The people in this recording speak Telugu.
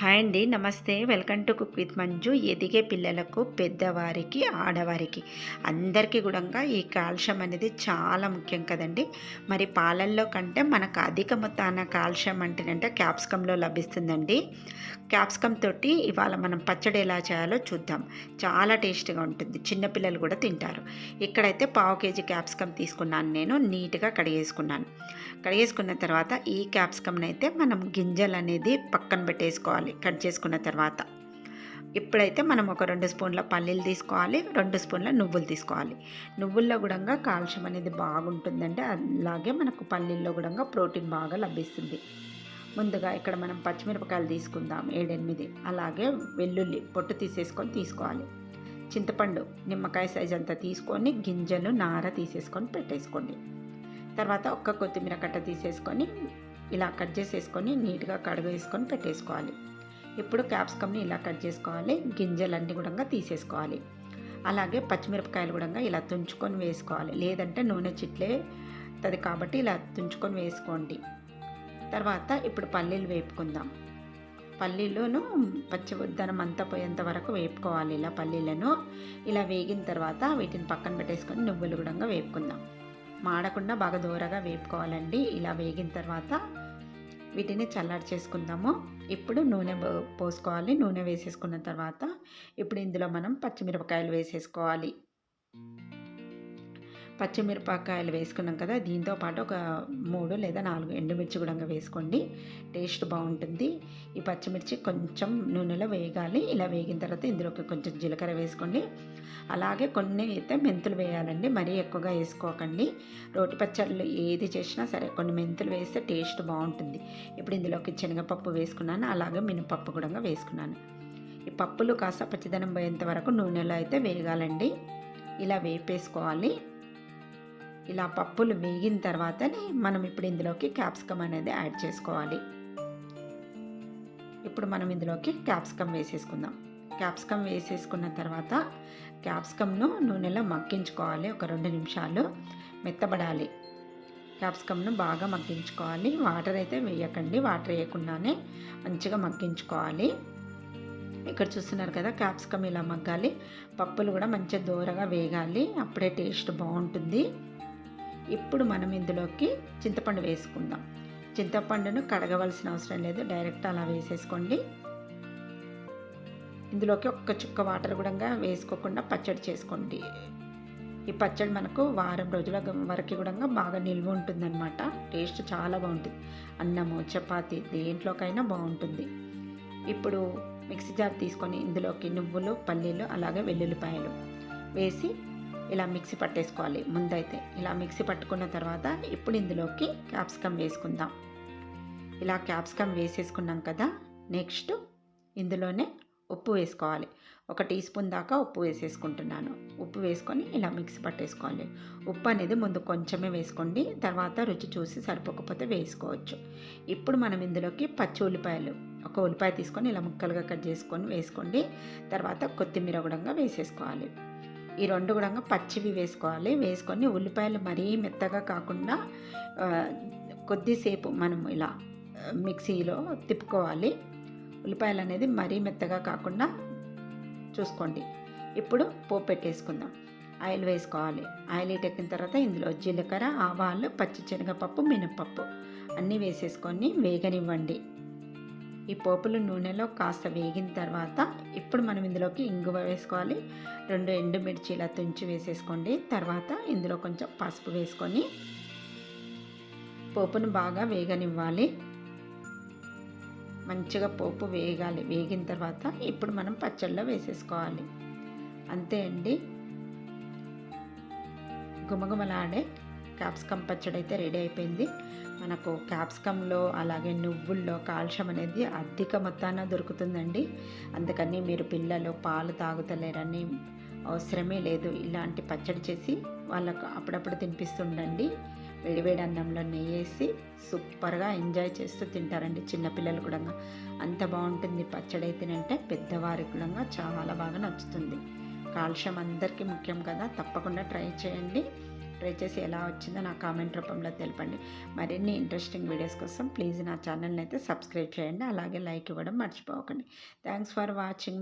హాయ్ అండి నమస్తే. Welcome to cook with Manju. ఎదిగే పిల్లలకు పెద్దవారికి ఆడవారికి అందరికీ కూడా ఈ కాల్షియం అనేది చాలా ముఖ్యం కదండి. మరి పాలల్లో కంటే మనకు అధిక మొత్తాన కాల్షియం అంటేనంటే క్యాప్సికంలో లభిస్తుందండి. క్యాప్సికమ్ తోటి ఇవాళ మనం పచ్చడి ఎలా చేయాలో చూద్దాం. చాలా టేస్ట్గా ఉంటుంది. చిన్నపిల్లలు కూడా తింటారు. ఇక్కడైతే పావు కేజీ క్యాప్సికమ్ తీసుకున్నాను నేను. నీట్గా కడిగేసుకున్నాను. కడిగేసుకున్న తర్వాత ఈ క్యాప్సికంనైతే అయితే మనం గింజలు అనేది పక్కన పెట్టేసుకోవాలి. కట్ చేసుకున్న తర్వాత ఇప్పుడైతే మనం ఒక రెండు స్పూన్ల పల్లీలు తీసుకోవాలి రెండు స్పూన్ల నువ్వులు తీసుకోవాలి. నువ్వుల్లో కూడా కాల్షియం అనేది బాగుంటుందంటే అలాగే మనకు పల్లీల్లో కూడా ప్రోటీన్ బాగా లభిస్తుంది. ముందుగా ఇక్కడ మనం పచ్చిమిరపకాయలు తీసుకుందాం ఏడెనిమిది. అలాగే వెల్లుల్లి పొట్టు తీసేసుకొని తీసుకోవాలి. చింతపండు నిమ్మకాయ సైజ్ అంతా తీసుకొని గింజలు నార తీసేసుకొని పెట్టేసుకోండి. తర్వాత ఒక్క కొత్తిమీర కట్ట తీసేసుకొని ఇలా కట్ చేసేసుకొని నీట్గా కడుగేసుకొని పెట్టేసుకోవాలి. ఇప్పుడు క్యాప్సికమ్ని ఇలా కట్ చేసుకోవాలి గింజలన్నీ కూడా తీసేసుకోవాలి. అలాగే పచ్చిమిరపకాయలు కూడా ఇలా తుంచుకొని వేసుకోవాలి. లేదంటే నూనె చిట్లే అది కాబట్టి ఇలా తుంచుకొని వేసుకోండి. తర్వాత ఇప్పుడు పల్లీలు వేపుకుందాం. పల్లీలను పచ్చి ఉద్దనం అంతా పోయేంత వరకు వేపుకోవాలి ఇలా పల్లీలను. ఇలా వేగిన తర్వాత వీటిని పక్కన పెట్టేసుకొని నువ్వులు కూడా వేపుకుందాం. మాడకుండా బాగా దూరగా వేపుకోవాలండి. ఇలా వేగిన తర్వాత వీటిని చల్లారి చేసుకుందాము. ఇప్పుడు నూనె పోసుకోవాలి. నూనె వేసేసుకున్న తర్వాత ఇప్పుడు ఇందులో మనం పచ్చిమిరపకాయలు వేసేసుకోవాలి. పచ్చిమిరపకాయలు వేసుకున్నాం కదా దీంతో పాటు ఒక మూడు లేదా నాలుగు ఎండుమిర్చి కూడా వేసుకోండి. టేస్ట్ బాగుంటుంది. ఈ పచ్చిమిర్చి కొంచెం నూనెలో వేగాలి. ఇలా వేగిన తర్వాత ఇందులోకి కొంచెం జీలకర్ర వేసుకోండి. అలాగే కొన్ని అయితే మెంతులు వేయాలండి. మరీ ఎక్కువగా వేసుకోకండి. రోటి పచ్చళ్ళు ఏది చేసినా సరే కొన్ని మెంతులు వేస్తే టేస్ట్ బాగుంటుంది. ఇప్పుడు ఇందులోకి శనగపప్పు వేసుకున్నాను. అలాగే మినపప్పు కూడా వేసుకున్నాను. ఈ పప్పులు కాస్త పచ్చిదనం పోయేంత వరకు నూనెలో అయితే వేగాలండి. ఇలా వేపేసుకోవాలి. ఇలా పప్పులు వేగిన తర్వాతనే మనం ఇప్పుడు ఇందులోకి క్యాప్సికమ్ అనేది యాడ్ చేసుకోవాలి. ఇప్పుడు మనం ఇందులోకి క్యాప్సికమ్ వేసేసుకుందాం. క్యాప్సికమ్ వేసేసుకున్న తర్వాత క్యాప్సికమ్ను నూనెలో మగ్గించుకోవాలి. ఒక రెండు నిమిషాలు మెత్తబడాలి. క్యాప్సికమ్ను బాగా మగ్గించుకోవాలి. వాటర్ అయితే వేయకండి. వాటర్ వేయకుండానే మంచిగా మగ్గించుకోవాలి. ఇక్కడ చూస్తున్నారు కదా క్యాప్సికమ్ ఇలా మగ్గాలి. పప్పులు కూడా మంచిగా దూరగా వేగాలి. అప్పుడే టేస్ట్ బాగుంటుంది. ఇప్పుడు మనం ఇందులోకి చింతపండు వేసుకుందాం. చింతపండును కడగవలసిన అవసరం లేదు. డైరెక్ట్ అలా వేసేసుకోండి. ఇందులోకి ఒక్క చుక్క వాటర్ కూడా వేసుకోకుండా పచ్చడి చేసుకోండి. ఈ పచ్చడి మనకు వారం రోజుల వరకు కూడా బాగా నిల్వ ఉంటుందన్నమాట. టేస్ట్ చాలా బాగుంటుంది. అన్నము చపాతి దేంట్లోకైనా బాగుంటుంది. ఇప్పుడు మిక్సీ జార్ తీసుకొని ఇందులోకి నువ్వులు పల్లీలు అలాగే వెల్లుల్లిపాయలు వేసి ఇలా మిక్సీ పట్టేసుకోవాలి. ముందైతే ఇలా మిక్సీ పట్టుకున్న తర్వాత ఇప్పుడు ఇందులోకి క్యాప్సికమ్ వేసుకుందాం. ఇలా క్యాప్సికమ్ వేసేసుకున్నాం కదా నెక్స్ట్ ఇందులోనే ఉప్పు వేసుకోవాలి. ఒక టీ స్పూన్ దాకా ఉప్పు వేసేసుకుంటున్నాను. ఉప్పు వేసుకొని ఇలా మిక్సీ పట్టేసుకోవాలి. ఉప్పు అనేది ముందు కొంచెమే వేసుకోండి తర్వాత రుచి చూసి సరిపోకపోతే వేసుకోవచ్చు. ఇప్పుడు మనం ఇందులోకి పచ్చి ఉల్లిపాయలు ఒక ఉల్లిపాయ తీసుకొని ఇలా ముక్కలుగా కట్ చేసుకొని వేసుకోండి. తర్వాత కొత్తిమీర కూడా వేసేసుకోవాలి. ఈ రెండు కూడా పచ్చివి వేసుకోవాలి. వేసుకొని ఉల్లిపాయలు మరీ మెత్తగా కాకుండా కొద్దిసేపు మనం ఇలా మిక్సీలో తిప్పుకోవాలి. ఉల్లిపాయలు అనేది మరీ మెత్తగా కాకుండా చూసుకోండి. ఇప్పుడు పోపు పెట్టేసుకుందాం. ఆయిల్ వేసుకోవాలి. ఆయిల్ ఎక్కిన తర్వాత ఇందులో జీలకర్ర ఆవాలు పచ్చి శనగపప్పు మినపప్పు అన్నీ వేసేసుకొని వేగనివ్వండి. ఈ పోపులు నూనెలో కాస్త వేగిన తర్వాత ఇప్పుడు మనం ఇందులోకి ఇంగువ వేసుకోవాలి. రెండు ఎండుమిర్చి ఇలా తుంచి వేసేసుకోండి. తర్వాత ఇందులో కొంచెం పసుపు వేసుకొని పోపును బాగా వేగనివ్వాలి. మంచిగా పోపు వేగాలి. వేగిన తర్వాత ఇప్పుడు మనం పచ్చళ్ళలో వేసేసుకోవాలి. అంతే అండి. గుమగుమలాడే క్యాప్సికమ్ పచ్చడి అయితే రెడీ అయిపోయింది. మనకు క్యాప్సికంలో అలాగే నువ్వుల్లో కాల్షియం అనేది అధిక మొత్తాన దొరుకుతుందండి. అందుకని మీరు పిల్లలు పాలు తాగుతలేరని అవసరమే లేదు. ఇలాంటి పచ్చడి చేసి వాళ్ళకు అప్పుడప్పుడు తినిపిస్తుండండి. వేడివేడి అన్నంలో నెయ్యి వేసి సూపర్గా ఎంజాయ్ చేస్తూ తింటారండి చిన్నపిల్లలు కూడా. అంత బాగుంటుంది పచ్చడి అయితేనంటే పెద్దవారికి కూడా చాలా బాగా నచ్చుతుంది. కాల్షియం అందరికీ ముఖ్యం కదా. తప్పకుండా ట్రై చేయండి. ట్రై చేసి ఎలా వచ్చిందో నా కామెంట్ రూపంలో తెలపండి. మరిన్ని ఇంట్రెస్టింగ్ వీడియోస్ కోసం ప్లీజ్ నా ఛానల్ని అయితే సబ్స్క్రైబ్ చేయండి. అలాగే లైక్ ఇవ్వడం మర్చిపోకండి. Thanks for watching